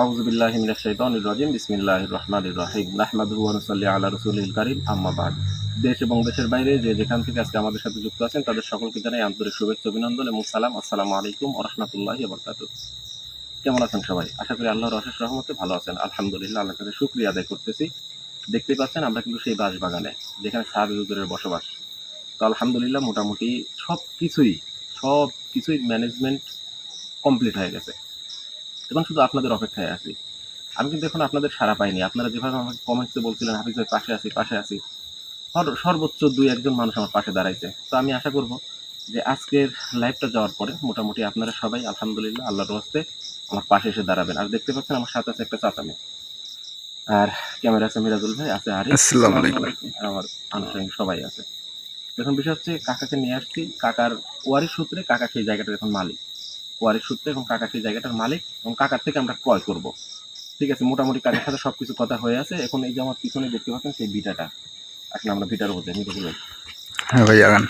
আউযু বিল্লাহি মিনাশ শাইতানির রাজিম, বিসমিল্লাহির রহমানির রহিম। নাহমাদুহু ওয়া নুসাল্লি আলা রাসূলিল কারীম, আম্মা বাদ। দেশ এবং দেশের বাইরে যে যেখান থেকে আজকে আমাদের সাথে যুক্ত আছেন, তাদের সকলকে জানাই আন্তরিক শুভেচ্ছা, অভিনন্দন এবং সালাম। আসসালামু আলাইকুম ওয়া রাহমাতুল্লাহি কেমন আছেন সবাই? আশা করি আল্লাহর অশেষ রহমতে ভালো আছেন। আলহামদুলিল্লাহ, আল্লাহর কাছে শুকরিয়া আদায় করতেছি। দেখতেই পাচ্ছেন আমরা কিন্তু সেই বাগানে যেখানে সাহাবী হুজুরের বসবাস। তো আলহামদুলিল্লাহ মোটামুটি সব কিছুই সব কিছুই ম্যানেজমেন্ট কমপ্লিট হয়ে গেছে। এখন শুধু আপনাদের অপেক্ষায় আছি। আমি কিন্তু এখন আপনাদের সারা পাইনি। আপনারা যেভাবে আমাকে কমেন্টসে বলছিলেন হাফিজ ভাই পাশে আছি পাশে আছি। সর্বোচ্চ দুই একজন মানুষ আমার পাশে দাঁড়াইছে। তো আমি আশা করব যে আজকের লাইভটা যাওয়ার পরে মোটামুটি আপনারা সবাই আলহামদুলিল্লাহ আল্লাহর হস্তে আমার পাশে এসে দাঁড়াবেন। আর দেখতে পাচ্ছেন আমার সাথে আছে একটা চাচা মেয়ে। আর ক্যামেরা আছে মিরাজুল ভাই আছে আরিফ। আসসালামু আলাইকুম। আর আমার আনুষঙ্গিক সবাই আছে। এখন বিষয় হচ্ছে কাকাকে নিয়ে আসছি। কাকার ওয়ারিশ সূত্রে কাকা সেই জায়গাটার এখন মালিক। ওয়ারিশ সূত্রে এবং কাকা সেই জায়গাটার মালিক এবং কাকার থেকে আমরা ক্রয় করব। ঠিক আছে মোটামুটি কাকার সাথে সবকিছু কথা হয়ে আছে। এখন এই যে আমার পিছনে দেখতে পাচ্ছেন সেই ভিটাটা। এখন আমরা ভিটার উপর যাই হ্যাঁ ভাই আগান।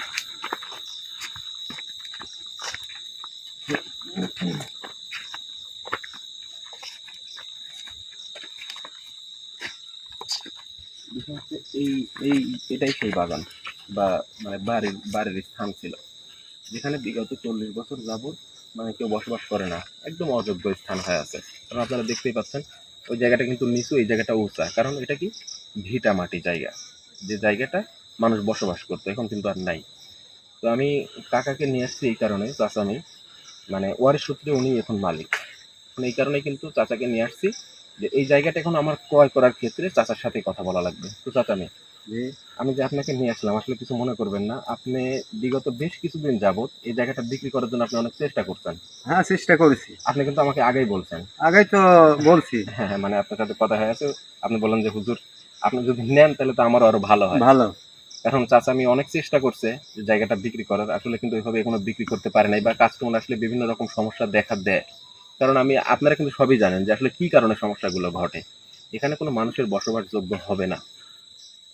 এই এই এটাই সেই বাগান বা মানে বাড়ির বাড়ির স্থান ছিল। যেখানে বিগত চল্লিশ বছর যাবত মানে কেউ বসবাস করে না। একদম অযোগ্য স্থান হয়ে আছে। কারণ আপনারা দেখতেই পাচ্ছেন, ওই জায়গাটা কিন্তু নিচু, এই জায়গাটা উঁচা। কারণ এটা কি? ভিটা মাটি জায়গা। যে জায়গাটা মানুষ বসবাস করতো, এখন কিন্তু আর নাই। তো আমি কাকাকে নিয়ে আসছি এই কারণে চাচামি মানে ওয়ারের সূত্রে উনি এখন মালিক। এই কারণে কিন্তু চাচাকে নিয়ে আসছি। যে এই জায়গাটা এখন আমার ক্রয় করার ক্ষেত্রে চাচার সাথে কথা বলা লাগবে। তো চাচামি যে আমি যে আপনাকে নিয়ে আসলাম আসলে কিছু মনে করবেন না। আপনি বিগত বেশ কিছুদিন যাবত এই জায়গাটা বিক্রি করার জন্য আপনি অনেক চেষ্টা করছেন। হ্যাঁ চেষ্টা করেছি। আপনি কিন্তু আমাকে আগেই বলছেন। আগেই তো বলছি। হ্যাঁ হ্যাঁ মানে আপনার সাথে কথা হয়ে আছে আপনি বললেন যে হুজুর আপনি যদি নেন তাহলে তো আমার আরও ভালো হয়। ভালো। এখন চাচা আমি অনেক চেষ্টা করছে যে জায়গাটা বিক্রি করার। আসলে কিন্তু ওইভাবে এখনও বিক্রি করতে পারে নাই বা কাস্টমার আসলে বিভিন্ন রকম সমস্যা দেখা দেয়। কারণ আমি, আপনারা কিন্তু সবই জানেন যে আসলে কি কারণে সমস্যাগুলো ঘটে। এখানে কোনো মানুষের বসবাসযোগ্য হবে না।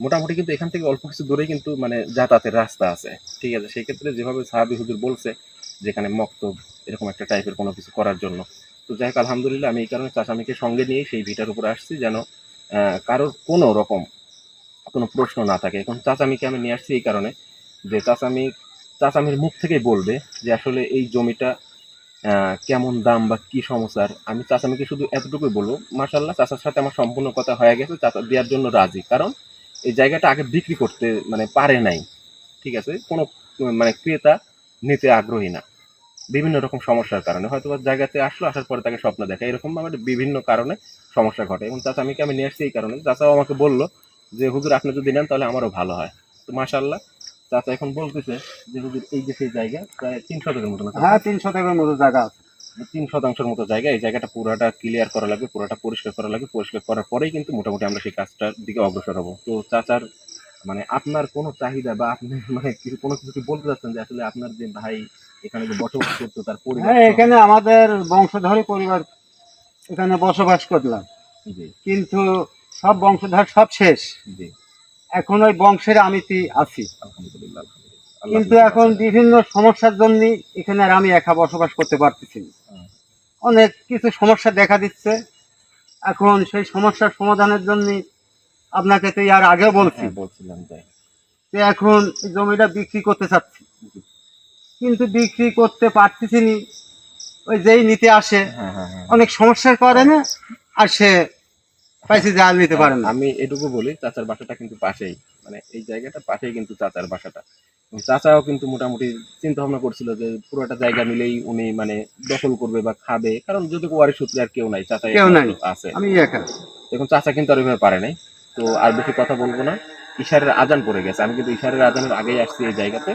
মোটামুটি কিন্তু এখান থেকে অল্প কিছু দূরেই কিন্তু মানে যাতায়াতের রাস্তা আছে। ঠিক আছে, সেই ক্ষেত্রে যেভাবে সাহাবি হুজুর বলছে, যেখানে মক্তব, এরকম একটা টাইপের কোনো কিছু করার জন্য। তো যাই হোক, আলহামদুলিল্লাহ আমি এই কারণে চাচামিকে সঙ্গে নিয়ে সেই ভিটার উপরে আসছি যেন কারোর কোনো রকম কোনো প্রশ্ন না থাকে। এখন চাচামিকে আমি নিয়ে আসছি এই কারণে যে চাচামি চাচামির মুখ থেকেই বলবে যে আসলে এই জমিটা কেমন দাম বা কি সমস্যার আমি চাচামিকে শুধু এতটুকুই বলব মাসাল্লাহ চাচার সাথে আমার সম্পূর্ণ কথা হয়ে গেছে, চাচা দেওয়ার জন্য রাজি। কারণ এই জায়গাটা আগে বিক্রি করতে মানে পারে নাই। ঠিক আছে? কোনো মানে ক্রেতা নিতে আগ্রহী না। বিভিন্ন রকম সমস্যার কারণে। হয়তো বা জায়গাতে আসলো, আসার পরে তাকে স্বপ্ন দেখা। এরকম ভাবে বিভিন্ন কারণে সমস্যা ঘটে। এবং চাচা আমিকে আমি নিয়ে আসছি এই কারণে। চাচাও আমাকে বলল যে, হুজুর, আপনি যদি নেন তাহলে আমারও ভালো হয়। তো মাশাল্লাহ চাচা এখন বলতেছে যে হুজুর এই যে সেই জায়গা প্রায় তিন শতকের মতো হ্যাঁ তিন শতকের মতো জায়গা আছে। তিন শতাংশের মতো জায়গা এই জায়গাটা পুরোটা ক্লিয়ার করা লাগবে পুরোটা পরিষ্কার করা লাগবে পরিষ্কার করার পরেই কিন্তু মোটামুটি আমরা সেই কাজটার দিকে অগ্রসর হব। তো চাচার মানে আপনার কোনো চাহিদা বা আপনি মানে কিছু কোনো কিছু বলতে চাচ্ছেন যে আসলে আপনার যে ভাই এখানে যে বসবাস করতো তার পরিবার হ্যাঁ এখানে আমাদের বংশধরী পরিবার এখানে বসবাস করলাম। জি। কিন্তু সব বংশধর সব শেষ। জি। এখন ওই বংশের আমিতি আছি। কিন্তু এখন বিভিন্ন সমস্যার জন্য এখানে আর আমি একা বসবাস করতে পারতেছি না। অনেক কিছু সমস্যা দেখা দিচ্ছে। এখন সেই সমস্যার সমাধানের জন্য আপনাকে তো আর আগেও বলছি হ্যাঁ, বলছিলাম যে এখন জমিটা বিক্রি করতে চাচ্ছি। কিন্তু বিক্রি করতে পারতেছি নি। ওই যেই নিতে আসে হ্যাঁ হ্যাঁ হ্যাঁ। অনেক সমস্যার কারণে আর সে পাইছে আর নিতে পারে না। আমি এটুকু বলি চাচার বাসাটা কিন্তু পাশেই। মানে এই জায়গাটা পাশেই কিন্তু চাচার বাসাটা। চাচাও কিন্তু মোটামুটি চিন্তা ভাবনা করছিল যে পুরোটা জায়গা মিলেই উনি মানে দখল করবে বা খাবে। কারণ যদি ওয়ারি সূত্রে আর কেউ নাই চাচা কেউ নাই। আছে। আমি একা। এখন চাচা কিন্তু আর ওইভাবে পারে নাই। তো আর বেশি কথা বলব না। ইশারের আজান পড়ে গেছে। আমি কিন্তু ইশারের আজানের আগেই আসছি এই জায়গাতে।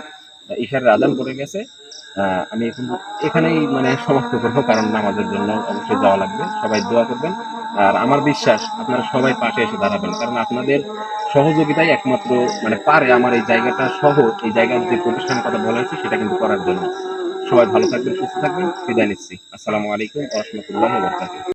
ইশারের আজান পড়ে গেছে। আহ, আমি এখন এখানেই মানে সমাপ্ত করব কারণ নামাজের জন্য অবশ্যই যাওয়া লাগবে। সবাই দোয়া করবেন। আর আমার বিশ্বাস আপনারা সবাই পাশে এসে দাঁড়াবেন, কারণ আপনাদের সহযোগিতাই একমাত্র মানে পারে আমার এই জায়গাটা সহ, এই জায়গার যে প্রতিষ্ঠানের কথা বলা হয়েছে, সেটা কিন্তু করার জন্য। সবাই ভালো থাকবেন, সুস্থ থাকবেন। বিদায় নিচ্ছি। আসসালামু আলাইকুম রহমতুল্লাহ